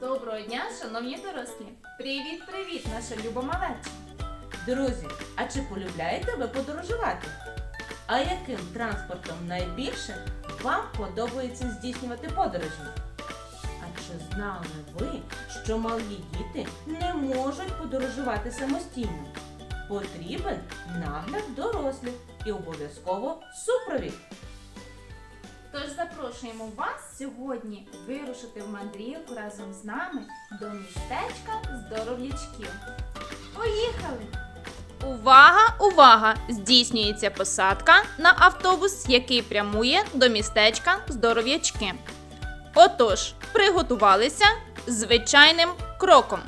Доброго дня, шановні дорослі! Привіт, привіт, наша люба малеча! Друзі, а чи полюбляєте ви подорожувати? А яким транспортом найбільше вам подобається здійснювати подорожі? А чи знали ви, що малі діти не можуть подорожувати самостійно? Потрібен нагляд дорослих і обов'язково супровід. Тож запрошуємо вас сьогодні вирушити в мандрівку разом з нами до містечка здоров'ячків. Поїхали! Увага, увага! Здійснюється посадка на автобус, який прямує до містечка Здоров'ячки. Отож, приготувалися звичайним кроком.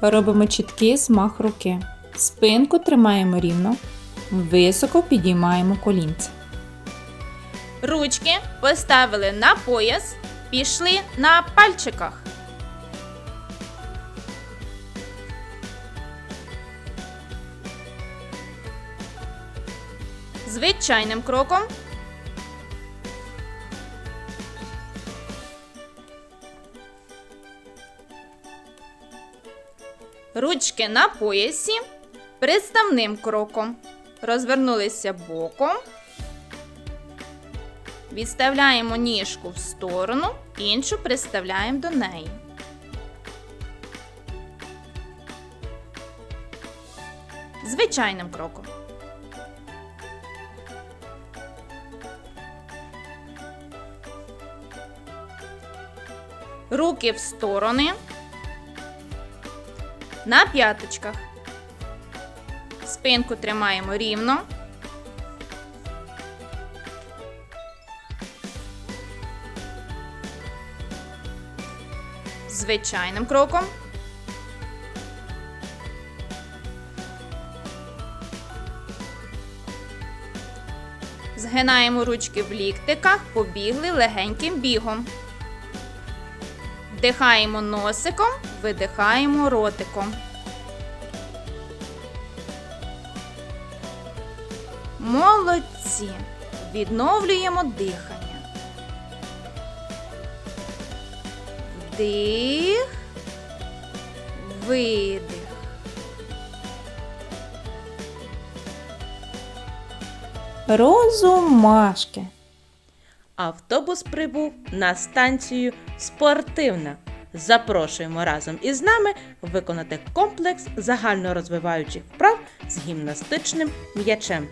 Робимо чіткий змах руки. Спинку тримаємо рівно. Високо підіймаємо колінці. Ручки поставили на пояс, пішли на пальчиках. Звичайним кроком. Ручки на поясі. Приставним кроком. Розвернулися боком. Відставляємо ніжку в сторону, іншу приставляємо до неї. Звичайним кроком. Руки в сторони. На п'яточках. Спинку тримаємо рівно. Звичайним кроком. Згинаємо ручки в ліктиках, побігли легеньким бігом. Вдихаємо носиком, видихаємо ротиком. Молодці! Відновлюємо дихання. Вдих, видих. Розумашки. Автобус прибув на станцію Спортивна. Запрошуємо разом із нами виконати комплекс загальнорозвиваючих вправ з гімнастичним м'ячем.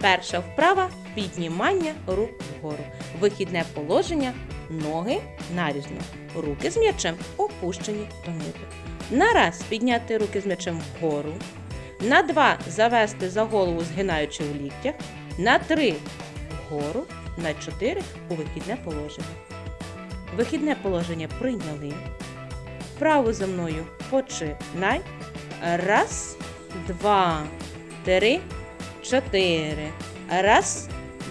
Перша вправа піднімання рук вгору. Вихідне положення ноги нарізно. Руки з м'ячем опущені донизу. На раз підняти руки з м'ячем вгору. На два завести за голову, згинаючи у ліктях. На три вгору. На чотири у вихідне положення. Вихідне положення прийняли. Вправо за мною починай. Раз, два, три, чотири. Раз,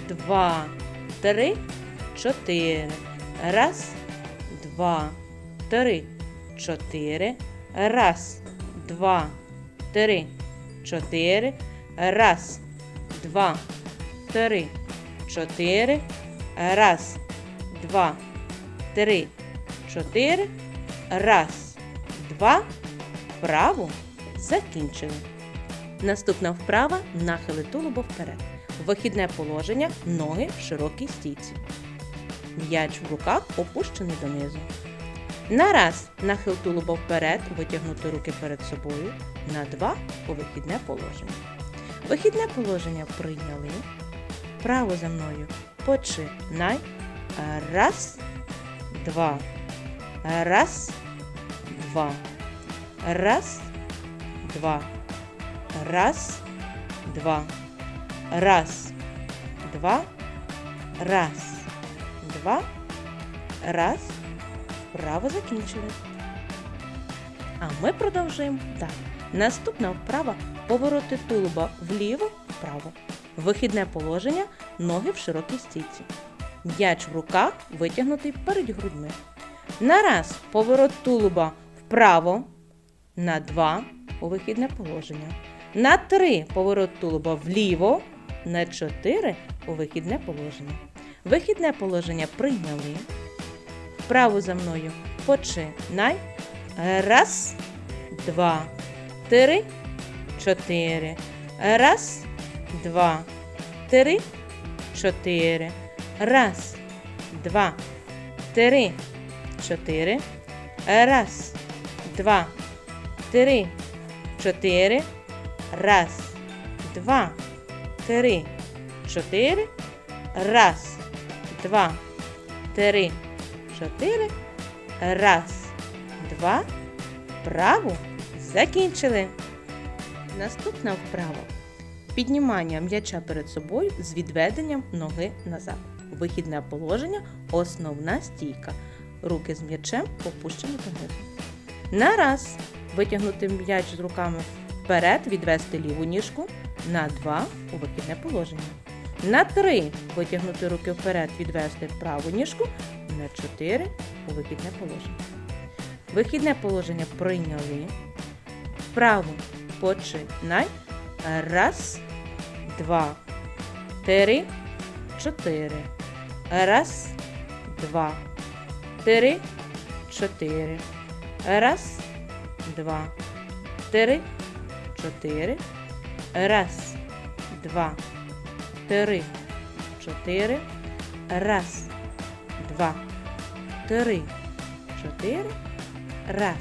два, три, чотири. Раз, два, три, чотири. Раз, два, три, чотири. Раз, два, три, чотири. Раз, два, три, чотири. Раз, два. Вправу закінчили. Наступна вправа нахили тулубо вперед. Вихідне положення ноги в широкій стійці. М'яч в руках опущений донизу. На раз нахил тулуба вперед, витягнути руки перед собою. На два у вихідне положення. Вихідне положення прийняли. Право за мною починай. Раз, два. Раз, два. Раз, два. Раз, два. Раз, два. Раз, два. Раз. Вправо закінчили. А ми продовжуємо далі. Наступна вправа повороти тулуба вліво, вправо. Вихідне положення ноги в широкій стійці. М'яч в руках витягнутий перед грудьми. На раз поворот тулуба вправо. На два у вихідне положення. На три поворот тулуба вліво. На чотири у вихідне положення. Вихідне положення прийняли. вправу за мною. Починай. Раз, два, три, чотири. Раз, два, три, чотири. Раз, два, три, чотири. Раз, два, три, чотири. Раз, два, три, чотири. Раз, два, три, чотири. Раз, два. Праву закінчили. Наступна вправа. Піднімання м'яча перед собою з відведенням ноги назад. Вихідне положення, основна стійка. Руки з м'ячем опущені донизу. На раз витягнути м'яч з руками вперед, відвести ліву ніжку. На два у вихідне положення. На три витягнути руки вперед, відвести праву ніжку. На чотири у вихідне положення. Вихідне положення прийняли. Вправо починай. Раз, два, три, чотири. Раз, два, три, чотири. Раз, два, три, чотири. Раз, два, три, чотири. Раз, два, три, чотири. Раз,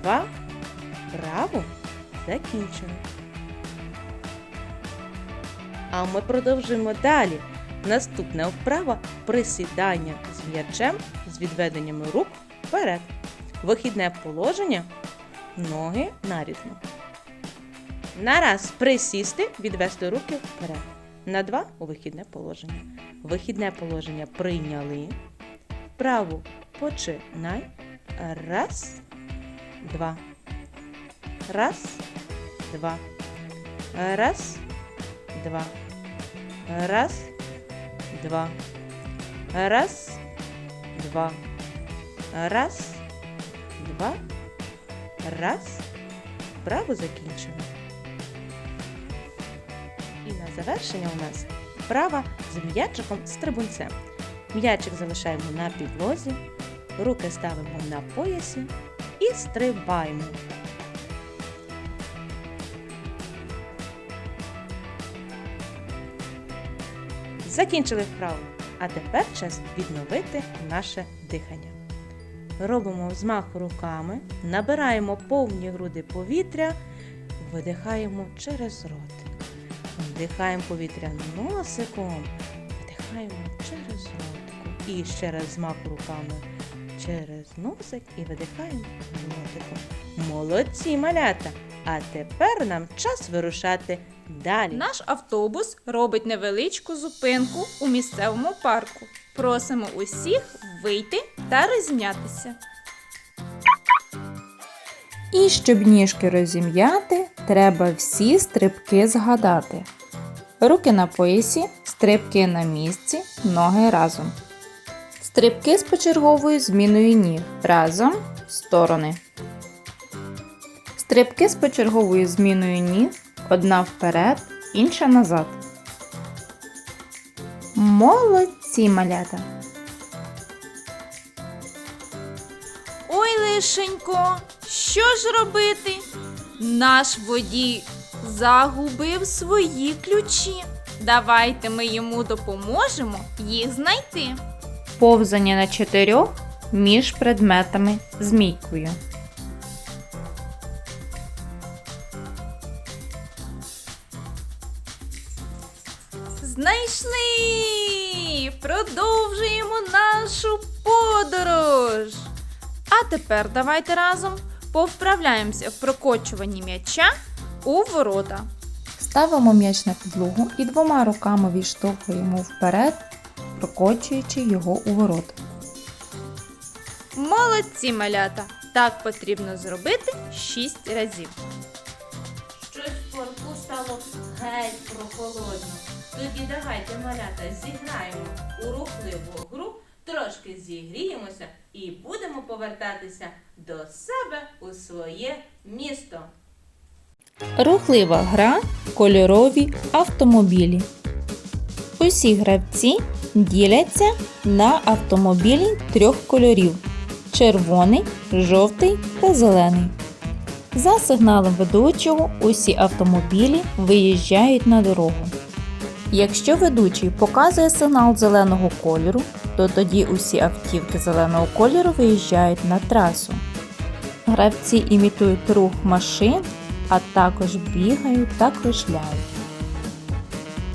два. Право закінчено. А ми продовжуємо далі. Наступна вправа присідання з м'ячем з відведеннями рук вперед. Вихідне положення ноги нарізно. На раз присісти, відвести руки вперед. На два у вихідне положення. Вихідне положення прийняли. Праву починай. Раз, два. Раз, два. Раз, два. Раз, два. Раз, два. Раз, два. Раз. Право закінчено. Завершення у нас вправа з м'ячиком стрибунцем. М'ячик залишаємо на підлозі, руки ставимо на поясі і стрибаємо. Закінчили вправу. А тепер час відновити наше дихання. Робимо взмах руками, набираємо повні груди повітря, видихаємо через рот. Вдихаємо повітря носиком, видихаємо через ротку. І ще раз взмах руками через носик і видихаємо ротиком. Молодці, малята! А тепер нам час вирушати далі. Наш автобус робить невеличку зупинку у місцевому парку. Просимо усіх вийти та розім'ятися. І щоб ніжки розім'яти, треба всі стрибки згадати. Руки на поясі, стрибки на місці, ноги разом. Стрибки з почерговою зміною ніг разом сторони. Стрибки з почерговою зміною ніг одна вперед, інша назад. Молодці малята! Ой, лишенько, що ж робити? Наш водій загубив свої ключі. Давайте ми йому допоможемо їх знайти. Повзання на чотирьох між предметами змійкою. Знайшли! Продовжуємо нашу подорож. А тепер давайте разом повправляємося в прокочуванні м'яча у ворота. Ставимо м'яч на підлогу і двома руками відштовхуємо вперед, прокочуючи його у ворота. Молодці малята! Так потрібно зробити 6 разів. Щось в парку стало геть прохолодно. Тоді давайте, малята, зіграємо у рухливу гру, трошки зігріємося і будемо повертатися до себе у своє місто. Рухлива гра кольорові автомобілі. Усі гравці діляться на автомобілі трьох кольорів: червоний, жовтий та зелений. За сигналом ведучого усі автомобілі виїжджають на дорогу. Якщо ведучий показує сигнал зеленого кольору, то тоді усі автівки зеленого кольору виїжджають на трасу. Гравці імітують рух машин, а також бігають та кружляють.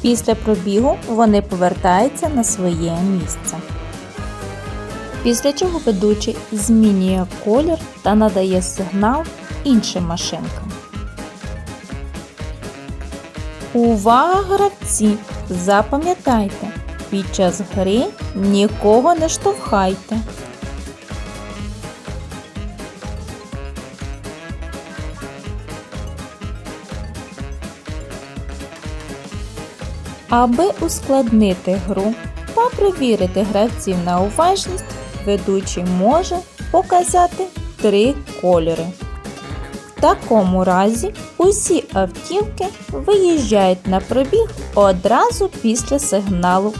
Після пробігу вони повертаються на своє місце. Після чого ведучий змінює колір та надає сигнал іншим машинкам. Увага, гравці! Запам'ятайте, під час гри нікого не штовхайте. Аби ускладнити гру та перевірити гравців на уважність, ведучий може показати три кольори. В такому разі усі автівки виїжджають на пробіг одразу після сигналу.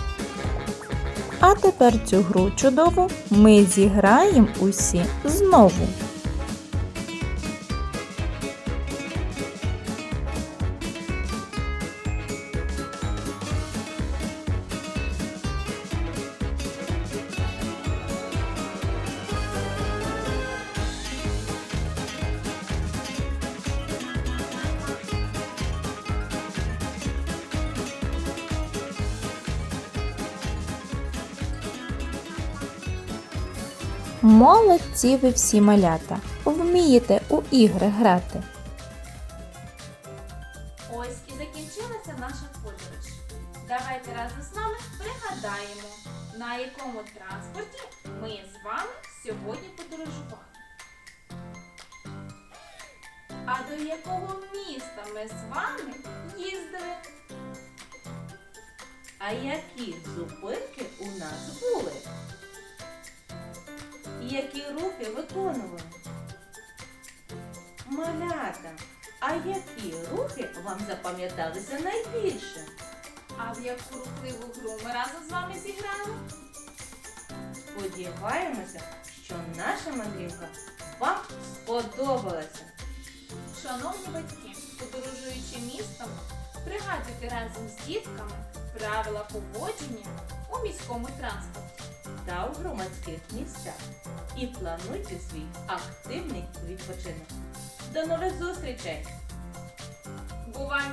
А тепер цю гру чудову ми зіграємо усі знову. Молодці ви всі малята! Вмієте у ігри грати. Ось і закінчилася наша подорож. Давайте разом з нами пригадаємо, на якому транспорті ми з вами сьогодні подорожували. А до якого міста ми з вами їздили? А які зупинки у нас були? Які рухи виконували? Малята, а які рухи вам запам'яталися найбільше? А в яку рухливу гру ми разом з вами зіграли? Сподіваємося, що наша мандрівка вам сподобалася. Шановні батьки, подорожуючи містом, пригадуйте разом з дітками правила поводження у міському транспорті. та у громадських місцях і плануйте свій активний відпочинок. До нових зустрічей! Бувай!